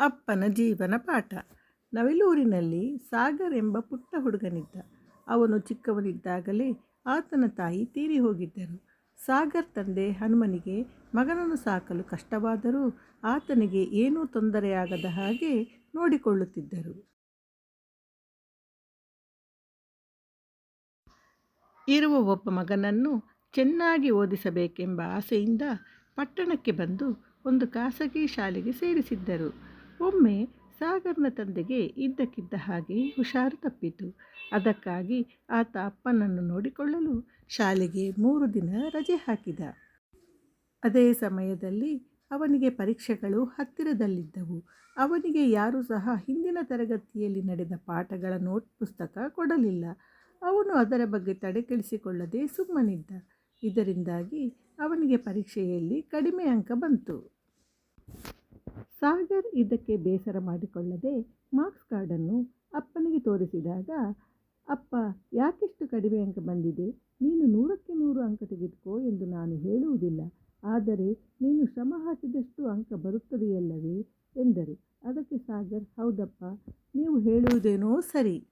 ಅಪ್ಪನ ಜೀವನ ಪಾಠ. ನವಿಲೂರಿನಲ್ಲಿ ಸಾಗರ್ ಎಂಬ ಪುಟ್ಟ ಹುಡುಗನಿದ್ದ. ಅವನು ಚಿಕ್ಕವನಿದ್ದಾಗಲೇ ಆತನ ತಾಯಿ ತೀರಿ ಹೋಗಿದ್ದರು. ಸಾಗರ್ ತಂದೆ ಹನುಮನಿಗೆ ಮಗನನ್ನು ಸಾಕಲು ಕಷ್ಟವಾದರೂ ಆತನಿಗೆ ಏನೂ ತೊಂದರೆಯಾಗದ ಹಾಗೆ ನೋಡಿಕೊಳ್ಳುತ್ತಿದ್ದರು. ಇರುವ ಒಬ್ಬ ಮಗನನ್ನು ಚೆನ್ನಾಗಿ ಓದಿಸಬೇಕೆಂಬ ಆಸೆಯಿಂದ ಪಟ್ಟಣಕ್ಕೆ ಬಂದು ಒಂದು ಖಾಸಗಿ ಶಾಲೆಗೆ ಸೇರಿಸಿದ್ದರು. ಒಮ್ಮೆ ಸಾಗರ್ನ ತಂದೆಗೆ ಇದ್ದಕ್ಕಿದ್ದ ಹಾಗೆ ಹುಷಾರು ತಪ್ಪಿತು. ಅದಕ್ಕಾಗಿ ಆತ ಅಪ್ಪನನ್ನು ನೋಡಿಕೊಳ್ಳಲು ಶಾಲೆಗೆ ಮೂರು ದಿನ ರಜೆ ಹಾಕಿದ. ಅದೇ ಸಮಯದಲ್ಲಿ ಅವನಿಗೆ ಪರೀಕ್ಷೆಗಳು ಹತ್ತಿರದಲ್ಲಿದ್ದವು. ಅವನಿಗೆ ಯಾರೂ ಸಹ ಹಿಂದಿನ ತರಗತಿಯಲ್ಲಿ ನಡೆದ ಪಾಠಗಳ ನೋಟ್ ಪುಸ್ತಕ ಕೊಡಲಿಲ್ಲ. ಅವನು ಅದರ ಬಗ್ಗೆ ತಡೆಕೆಡಿಸಿಕೊಳ್ಳದೆ ಸುಮ್ಮನಿದ್ದ. ಇದರಿಂದಾಗಿ ಅವನಿಗೆ ಪರೀಕ್ಷೆಯಲ್ಲಿ ಕಡಿಮೆ ಅಂಕ ಬಂತು. ಸಾಗರ್ ಇದಕ್ಕೆ ಬೇಸರ ಮಾಡಿಕೊಳ್ಳದೆ ಮಾರ್ಕ್ಸ್ ಕಾರ್ಡನ್ನು ಅಪ್ಪನಿಗೆ ತೋರಿಸಿದಾಗ, ಅಪ್ಪ, ಯಾಕೆಷ್ಟು ಕಡಿಮೆ ಅಂಕ ಬಂದಿದೆ? ನೀನು ನೂರಕ್ಕೆ ನೂರು ಅಂಕ ತೆಗೆದುಕೋ ಎಂದು ನಾನು ಹೇಳುವುದಿಲ್ಲ. ಆದರೆ ನೀನು ಶ್ರಮ ಹಾಕಿದಷ್ಟು ಅಂಕ ಬರುತ್ತದೆಯಲ್ಲವೇ? ಎಂದರು. ಅದಕ್ಕೆ ಸಾಗರ್, ಹೌದಪ್ಪ, ನೀವು ಹೇಳುವುದೇನೋ ಸರಿ.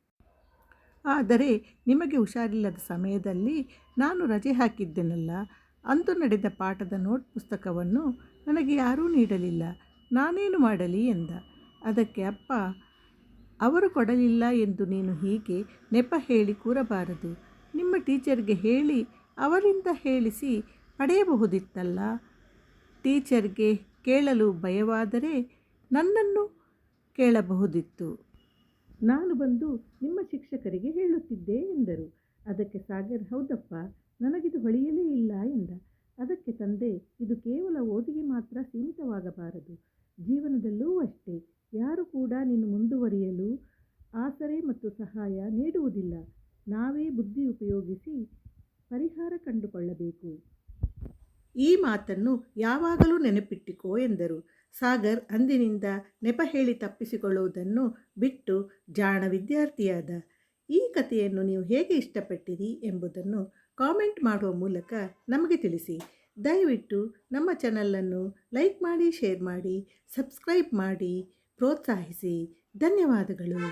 ಆದರೆ ನಿಮಗೆ ಹುಷಾರಿಲ್ಲದ ಸಮಯದಲ್ಲಿ ನಾನು ರಜೆ ಹಾಕಿದ್ದೆನಲ್ಲ? ಅಂದು ನಡೆದ ಪಾಠದ ನೋಟ್ ಪುಸ್ತಕವನ್ನು ನನಗೆ ಯಾರೂ ನೀಡಲಿಲ್ಲ. ನಾನೇನು ಮಾಡಲಿ ಎಂದ. ಅದಕ್ಕೆ ಅಪ್ಪ, ಅವರು ಕೊಡಲಿಲ್ಲ ಎಂದು ನೀನು ಹೀಗೆ ನೆಪ ಹೇಳಿ ಕೂರಬಾರದು. ನಿಮ್ಮ ಟೀಚರ್ಗೆ ಹೇಳಿ, ಅವರಿಂದ ಹೇಳಿಸಿ ಪಡೆಯಬಹುದಿತ್ತಲ್ಲ? ಟೀಚರ್ಗೆ ಕೇಳಲು ಭಯವಾದರೆ ನನ್ನನ್ನು ಕೇಳಬಹುದಿತ್ತು. ನಾನು ಬಂದು ನಿಮ್ಮ ಶಿಕ್ಷಕರಿಗೆ ಹೇಳುತ್ತಿದ್ದೆ ಎಂದರು. ಅದಕ್ಕೆ ಸಾಗರ್, ಹೌದಪ್ಪ, ನನಗಿದು ಹೊಳೆಯಲೇ ಇಲ್ಲ. ಅದಕ್ಕೆ ತಂದೆ, ಇದು ಕೇವಲ ಓದಿಗೆ ಮಾತ್ರ ಸೀಮಿತವಾಗಬಾರದು. ಜೀವನದಲ್ಲೂ ಅಷ್ಟೇ. ಯಾರು ಕೂಡ ನೀನು ಮುಂದುವರಿಯಲು ಆಸರೆ ಮತ್ತು ಸಹಾಯ ನೀಡುವುದಿಲ್ಲ. ನಾವೇ ಬುದ್ಧಿ ಉಪಯೋಗಿಸಿ ಪರಿಹಾರ ಕಂಡುಕೊಳ್ಳಬೇಕು. ಈ ಮಾತನ್ನು ಯಾವಾಗಲೂ ನೆನಪಿಟ್ಟಿಕೋ ಎಂದರು. ಸಾಗರ್ ಅಂದಿನಿಂದ ನೆಪ ಹೇಳಿ ತಪ್ಪಿಸಿಕೊಳ್ಳುವುದನ್ನು ಬಿಟ್ಟು ಜಾಣ ವಿದ್ಯಾರ್ಥಿಯಾದ. ಈ ಕಥೆಯನ್ನು ನೀವು ಹೇಗೆ ಇಷ್ಟಪಟ್ಟಿರಿ ಎಂಬುದನ್ನು ಕಾಮೆಂಟ್ ಮಾಡುವ ಮೂಲಕ ನಮಗೆ ತಿಳಿಸಿ. ದಯವಿಟ್ಟು ನಮ್ಮ ಚಾನಲನ್ನು ಲೈಕ್ ಮಾಡಿ, ಶೇರ್ ಮಾಡಿ, ಸಬ್ಸ್ಕ್ರೈಬ್ ಮಾಡಿ, ಪ್ರೋತ್ಸಾಹಿಸಿ. ಧನ್ಯವಾದಗಳು.